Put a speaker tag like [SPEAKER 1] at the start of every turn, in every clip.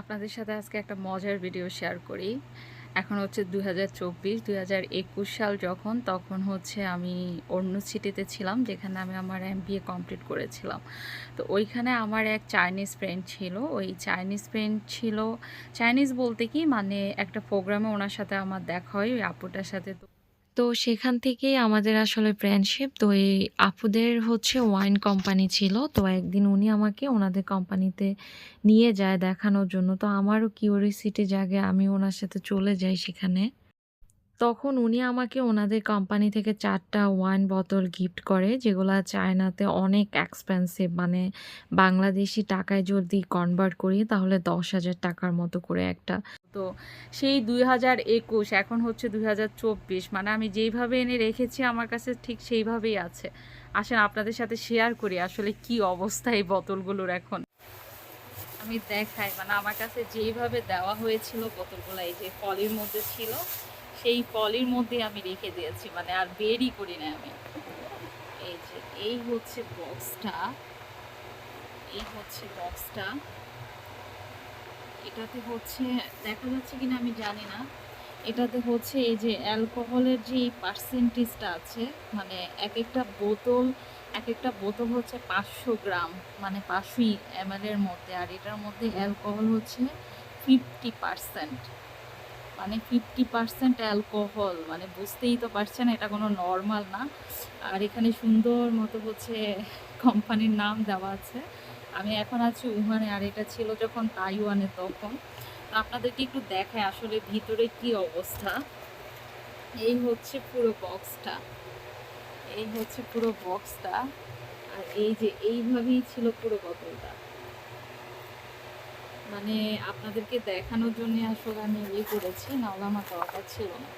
[SPEAKER 1] আপনাদের সাথে আজকে একটা মজার ভিডিও শেয়ার করি। এখন হচ্ছে দু হাজার চব্বিশ সাল যখন, তখন হচ্ছে আমি অন্য সিটিতে ছিলাম, যেখানে আমি আমার এম কমপ্লিট করেছিলাম। তো ওইখানে আমার এক চাইনিজ ফ্রেন্ড ছিল। ওই চাইনিজ ফ্রেন্ড ছিল চাইনিজ বলতে কি মানে একটা প্রোগ্রামে ওনার সাথে আমার দেখা হয়, ওই আপুটার সাথে তো তো সেখান থেকেই আমাদের আসলে ফ্রেন্ডশিপ তো এই আপুদের হচ্ছে ওয়াইন কোম্পানি ছিল। তো একদিন উনি আমাকে ওনাদের কোম্পানিতে নিয়ে যায় দেখানোর জন্য। তো আমারও কিউরিসিটি জাগে, আমি ওনার সাথে চলে যাই সেখানে। তখন উনি আমাকে ওনাদের কোম্পানি থেকে চারটা ওয়াইন বোতল গিফট করে, যেগুলো চায়নাতে অনেক এক্সপেন্সিভ মানে বাংলাদেশি টাকায় যদি কনভার্ট করি, তাহলে দশ হাজার টাকার মতো করে একটা। তো সেই দুই হাজার একুশ, এখন হচ্ছে দুই হাজার চব্বিশ মানে আমি যেইভাবে এনে রেখেছি আমার কাছে ঠিক সেইভাবেই আছে। আসেন আপনাদের সাথে শেয়ার করি আসলে কি অবস্থা এই বোতলগুলোর এখন। আমি দেখাই মানে আমার কাছে যেইভাবে দেওয়া হয়েছিল বোতলগুলো, এই যে পলির মধ্যে ছিল, সেই পলির মধ্যে আমি রেখে দিয়েছি মানে আর বেরই করি না আমি। এই যে, এই হচ্ছে বক্সটা এই হচ্ছে বক্সটা এটাতে হচ্ছে, দেখা যাচ্ছে কিনা আমি জানি না। এটাতে হচ্ছে এই যে অ্যালকোহলের যে পার্সেন্টেজটা আছে মানে এক একটা বোতল এক একটা বোতল হচ্ছে পাঁচশো গ্রাম মানে পাঁচশো এম এর মধ্যে। আর এটার মধ্যে অ্যালকোহল হচ্ছে ফিফটি পার্সেন্ট। মানে ফিফটি পার্সেন্ট অ্যালকোহল মানে বুঝতেই তো পারছেন এটা কোনো নর্মাল না। আর এখানে সুন্দর মতো হচ্ছে কোম্পানির নাম দেওয়া আছে। আমি এখন আছি উহানে, আর এটা ছিল যখন তাইওয়ানে তখন। তো আপনাদেরকে একটু দেখায় আসলে ভিতরে কি অবস্থা। এই হচ্ছে পুরো বক্সটা এই হচ্ছে পুরো বক্সটা আর এই যে এইভাবেই ছিল পুরো বোতলটা মানে আপনাদেরকে দেখানোর জন্য আসলে আমি ইয়ে করেছি নাহলে আমার দরকার ছিল না।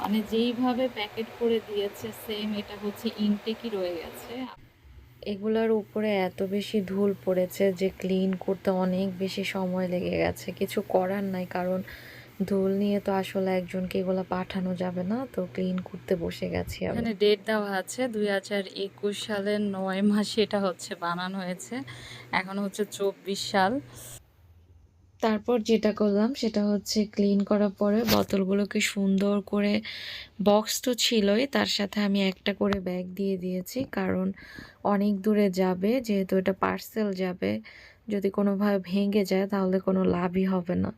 [SPEAKER 1] মানে যেইভাবে প্যাকেট করে দিয়েছে সেম এটা হচ্ছে ইনটেকই রয়ে গেছে। এগুলার উপরে এত বেশি ধুল পড়েছে যে ক্লিন করতে অনেক বেশি সময় লেগে গেছে। কিছু করার নাই, কারণ ধুল নিয়ে তো আসলে একজনকে এগুলো পাঠানো যাবে না, তো ক্লিন করতে বসে গেছি এখানে ডেট দেওয়া আছে, দুই হাজার একুশ সালের নয় মাসে এটা হচ্ছে বানানো হয়েছে। এখন হচ্ছে চব্বিশ সাল। তারপর যেটা করলাম সেটা হচ্ছে ক্লিন করার পরে বোতলগুলোকে সুন্দর করে বক্স তো ছিলই, তার সাথে আমি একটা করে ব্যাগ দিয়ে দিয়েছি, কারণ অনেক দূরে যাবে, যেহেতু এটা পার্সেল যাবে, যদি কোনোভাবে ভেঙে যায় তাহলে কোনো লাভই হবে না।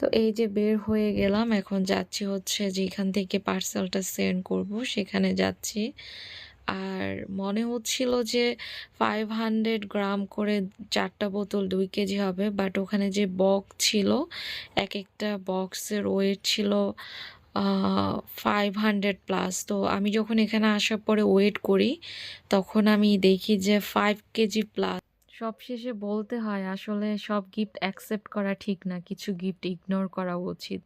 [SPEAKER 1] তো এই যে বের হয়ে গেলাম, এখন যাচ্ছি হচ্ছে যেখান থেকে পার্সেলটা সেন্ড করব, সেখানে যাচ্ছি। আর মনে হচ্ছিল যে ফাইভ হান্ড্রেড গ্রাম করে চারটা বোতল দুই কেজি হবে বাট ওখানে যে বক্স ছিল এক একটা বক্সের ওয়েট ছিল ফাইভ হান্ড্রেড প্লাস তো আমি যখন এখানে আসার পরে ওয়েট করি, তখন আমি দেখি যে ফাইভ কেজি প্লাস সব শেষে বলতে হয়, আসলে সব গিফট অ্যাকসেপ্ট করা ঠিক না, কিছু গিফট ইগনোর করা উচিত।